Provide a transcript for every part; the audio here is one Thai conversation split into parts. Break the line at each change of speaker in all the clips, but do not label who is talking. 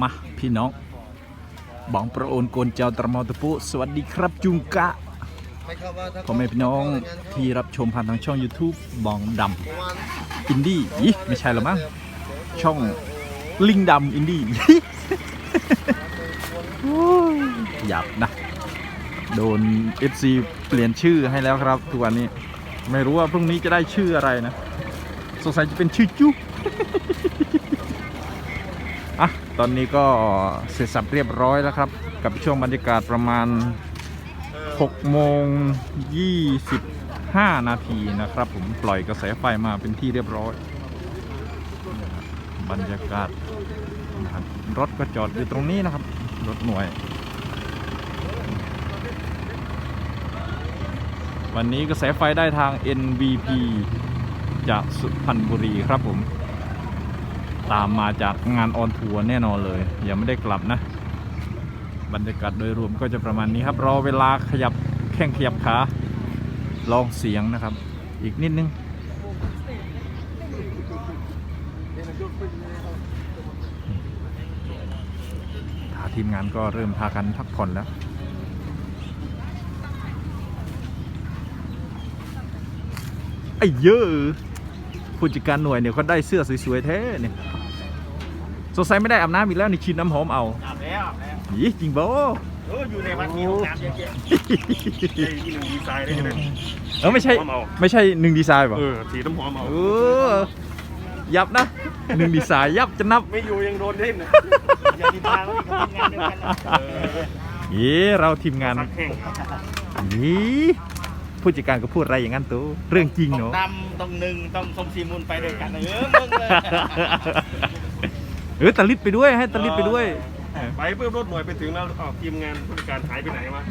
มาพี่น้องบองประโอนโกนเจ้าตรมอตะปุสวัสดีครับจุงกะพ่อแม่พี่น้องที่รับชมผ่านทางช่อง YouTube บองดำอินดี้อีไม่ใช่หรอมั้งช่องลิงดำอินดี้หยับนะ โดน FC เปลี่ยนชื่อให้แล้วครับทุกวันนี้ ไม่รู้ว่าพรุ่งนี้จะได้ชื่ออะไรนะ สงสัยจะเป็นชื่อจุ๊ อะตอนนี้ก็เสร็จสับเรียบร้อยแล้วครับ กับช่วงบรรยากาศประมาณ6โมง25 นาทีนะครับ ผมปล่อยกระแสไฟมาเป็นที่เรียบร้อย บรรยากาศนะครับรถก็จอดอยู่ตรงนี้นะครับ รถหน่วย วันนี้กระแสไฟได้ทาง NVP จากสุพรรณบุรีครับผม ตามมาจากงานออนทัวร์แน่นอนเลย ยังไม่ได้กลับนะ บรรยากาศโดยรวมก็จะประมาณนี้ครับ รอเวลาขยับแข้งขยับขาลองเสียงนะครับ อีกนิดนึงทาทีมงานก็เริ่มพากันพักผ่อนแล้วไอ้เยอะผู้จัดการหน่วยเนี่ยเขาได้เสื้อสวยๆแท้เนี่ย สงสัยไม่ได้อาบน้ำอีกแล้วนี่ฉีดน้ำหอมเอา
อาบแล้วอาบแล้ว
ยี่จริงบ่
เอออยู่ในวัดมีห้องน้ำเยอะแยะไอ้ที่หนึ่งดีไซน์ได้ไหม
เออไม่ใช่
หอมเอา
ไม่ใช่หนึ่งดีไซน์ป่ะ
เออสีน้ำหอมเอา
เออยับนะหนึ่งดีไซน์ยับจะนับ
ไม่อยู่ยังโดนเล่นนะอย่าดีทางแล้วทำงานเดียวกันเออ
เย้เราทีมงาน
ซักแห้ง
ยี่ผู้จัดการก็พูดอะไรอย่างนั้นตัวเรื่องจริง
ต้อง
เนาะ
ดำต้องหนึ่งต้องสมซีมูลไปด้วยกันเออมึงเลย
เออตะลิดไปด้วยให้ตะลิดไปด้วย
ไปเพิ่มรถหน่วยไปถึงแล้วอ้าวทีมงานผู้จัดการหายไปไหนวะ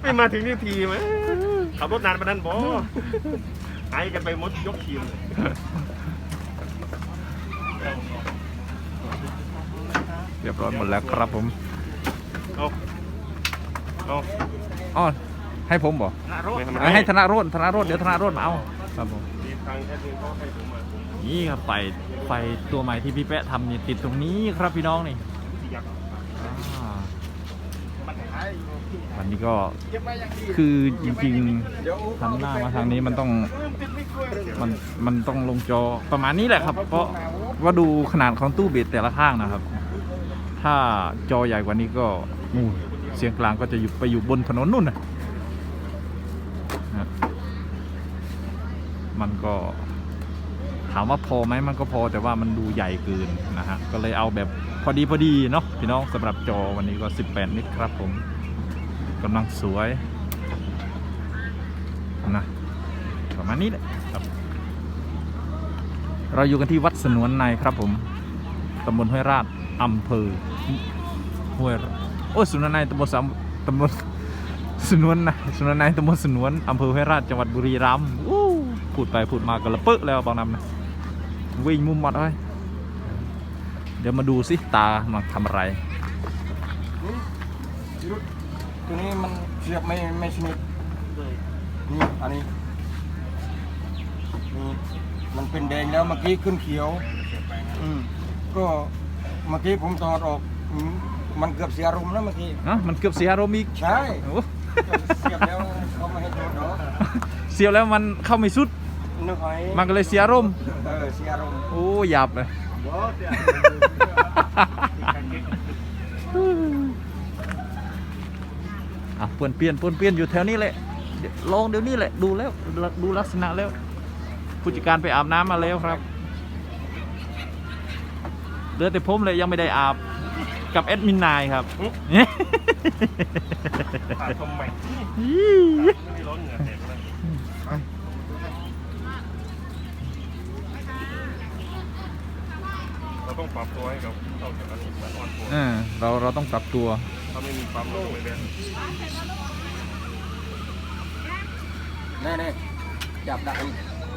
ไม่มาถึงนี่ทีไหมขับรถนานไปนั้นบอหายกันไปหมดยกทีม
เรียบร้อยหมดแล้วครับผม
เอาเอา
อ๋อให้ผมบอก
หน้ารถ
ให้ธนาโรดธนาโรดเดี๋ยวธนาโรดมาเอาครับผม
มีทางแอดมินเขาให้ผมมาผม
นี่ครับไฟไฟตัวใหม่ที่พี่แปะทำนี่ติดตรงนี้ครับพี่น้องนี่
อยาก
อ่า
มันหายอยู่ที่
วันนี้ก็
เก็บไว้อย่างดี
คือจริงๆทำหน้ามาทางนี้มันต้อง
ติดไม่กล้วยเลย
มันมันต้องลงจอประมาณนี้แหละครับ เพราะว่าดูขนาดของตู้เบสแต่ละข้างนะครับ ถ้าจอใหญ่กว่านี้ก็นู่นเสียงกลางก็จะอยู่ไปอยู่บนถนนนู่นนะนะมันก็ถามว่าพอไหมมันก็พอแต่ว่ามันดูใหญ่เกินนะฮะก็เลยเอาแบบพอดีพอดีเนาะพี่น้องสำหรับจอวันนี้ก็ 18นิตรครับผมกำลังสวยนะประมาณนี้แหละครับ เราอยู่กันที่วัดสนวนในครับผมตำบลห้วยราชอำเภอห้วยราโอ้ยสนวนในตำบลสามตำบลสนวนในสนวนในตำบลสนวนอำเภอห้วยราชจังหวัดบุรีรัมย์อู้พูดไปพูดมาก็ละเปอะแล้วบางน้ำนะ วิ่งมุมหมดเลยเดี๋ยวมาดูสิตามันทำอะไร
ตัวนี้มันเสียบไม่ไม่สนิทนี่อันนี้นี่มันเป็นแดงแล้วเมื่อกี้ขึ้นเขียว อืมก็เมื่อกี้ผมถอดออกอืมมันเกือบเสียอารมณ์แล้วเมื่อกี้
นะมันเกือบเสียอารมณ์อีก
ใช่
โอ้
เสียบแล้วเขาไม่ให้ถอดเนาะ
เสียวแล้วมันเข้าไม่สุด
นึกไว้
มันก็เลยเสียอารมณ์
เออเสียอารมณ์
โอ้หยับเลยอะเปลี่ยนเปลี่ยนเปลี่ยนเปลี่ยนอยู่แถวนี้แหละเดี๋ยวลองเดี๋ยวนี้แหละดูแล้วดูลักษณะแล้วผู้จัดการไปอาบน้ำมาแล้วครับเหลือแต่ผมเลยยังไม่ได้อาบกับแอดมินนายครับ
ขาดทำไมไม่ร้อนเหงื่อแตกเลยเราต้องปรับตัวให้กับเข้ากับอันนี้มันอ่อนตัว
เออเราเรา ต้องปรับตัว
ถ้าไม่มีความรู้ไม่เป็น
แน่แน่จับได้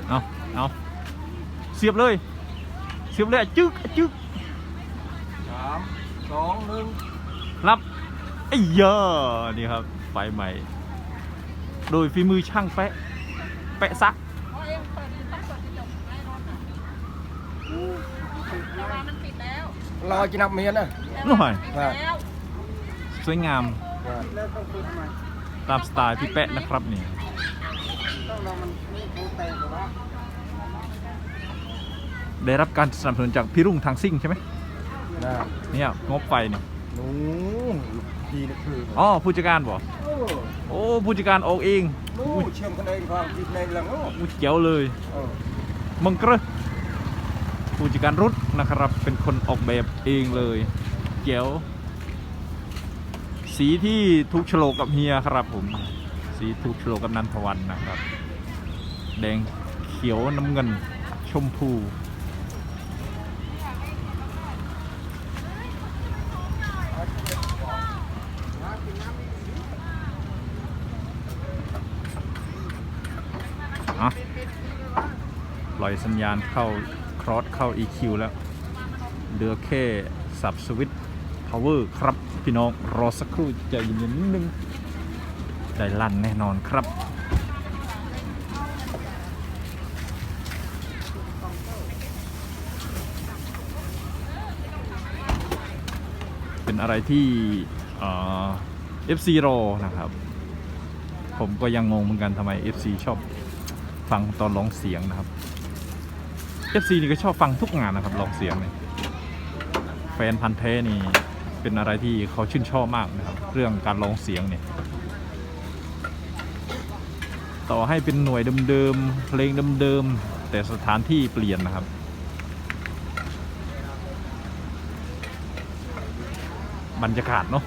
เอาเอาเสียบเลย เสียบเลยอะจึ๊กอะจึ๊ก
สามสองหนึ่ง
รับไอ้เยอะนี่ครับไฟใหม่ โดยฝีมือช่างแปะแปะซัก
มันปิดแล้ว
ลอยจีนับเมียนะ
หน่อย
ครับ
แล้ว
สวยงาม
ครับ
ตามสไตล์พี่แปะนะครับนี่ได้รับการสนับสนุนจากพี่รุ่งทางซิ่งใช่ไหม
นะ
เนี่ยงบไฟเนี่ย
นู้นทีนี่คือ
อ๋อผู้จัดการบอก
โอ้
โอ้ผู้จัดการออกเอง
นู้นเชื่อมกันเองความคิดในหลังโอ้
อู้เจ๋วเลย
เออ
มังเกรอผู้จัดการรุดนะครับ เป็นคนออกแบบเองเลย เจ๋วสีที่ถูกโฉลกกับเฮียครับผม สีถูกโฉลกกับนันทวันนะครับ แดงเขียวน้ำเงิน ชมพูปล่อยสัญญาณเข้า ครอสเข้า EQ แล้วเหลือแค่สับสวิตช์ power ครับ พี่น้องรอสักครู่ใจเย็นนิดนึงได้ลั่นแน่นอนครับเป็นอะไรที่เอ่อ FC รอนะครับ ผมก็ยังงงเหมือนกันทำไม FC ชอบฟังตอนร้องเสียงนะครับ FC นี่ก็ชอบฟังทุกงานนะครับร้องเสียงเนี่ยแฟนพันธ์แท้นี่ เป็นอะไรที่เขาชื่นชอบมากนะครับ เรื่องการร้องเสียงเนี่ย ต่อให้เป็นหน่วยเดิมๆเพลงเดิมๆแต่สถานที่เปลี่ยนนะครับบรรยากาศเนาะ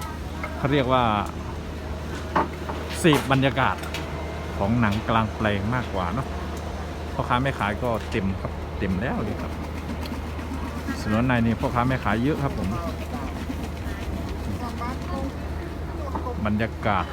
เขาเรียกว่าเสพบรรยากาศของหนังกลางแปลงมากกว่าเนาะพ่อค้าแม่ขายก็เต็มครับเต็มแล้วดีครับสนวนในนี่พ่อค้าแม่ขายเยอะครับผม บรรยากาศ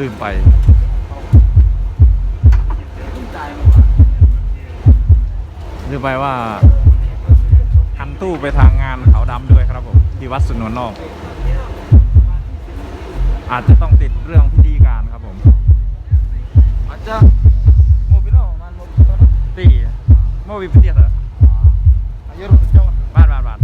ลืมไป
ลืมไปว่าหันตู้ไปทางงานเขาดำด้วยครับผม ที่วัดสุนวนนอก อาจจะต้องติดเรื่องพิธีการครับผม
อาจจะโมบิโนมันโมบิโน
ตีโมวิพิเตียเหรอ
อายุรุ่นจอด
บ้านบ้านบ้าน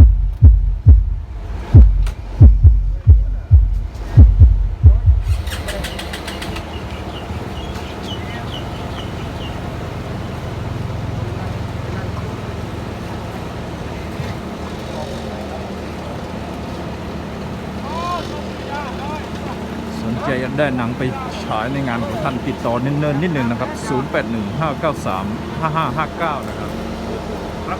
สนใจอยาก ได้หนังไปฉายในงานของท่านติดต่อเนิ่นๆนิดหนึ่งนะครับ 0815935559 นะครับครับ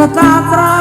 muka pro